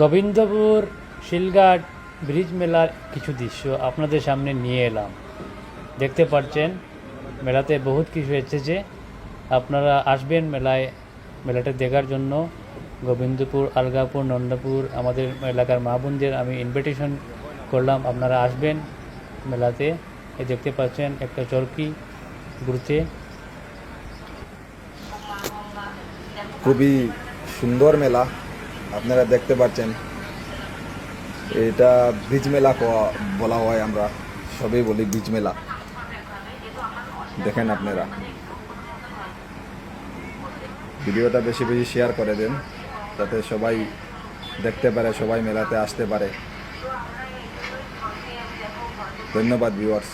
Gobindapur, Silghat, bridge মেলার কিছু দৃশ্য আপনাদের সামনে নিয়ে এলাম। দেখতে পাচ্ছেন, মেলাতে বহুত কিছু এসেছে। আপনারা আসবেন মেলায়, মেলাটা দেখার জন্য। গোবিন্দপুর, আলগাপুর, নন্দপুর, আমাদের এলাকার মা বোনদের আমি ইনভিটেশন করলাম, আপনারা আসবেন মেলাতে। এই দেখতে পাচ্ছেন, একটা চরকি ঘুরতে খুবই সুন্দর মেলা। আপনারা দেখতে পাচ্ছেন, এটা বীজ মেলা বলা হয় আমরা, সবই বলি বীজ মেলা। দেখেন আপনারা। ভিডিওটা বেশি বেশি শেয়ার করে দেন, যাতে সবাই দেখতে পারে, সবাই মেলাতে আসতে পারে। ধন্যবাদ ভিউয়ার্স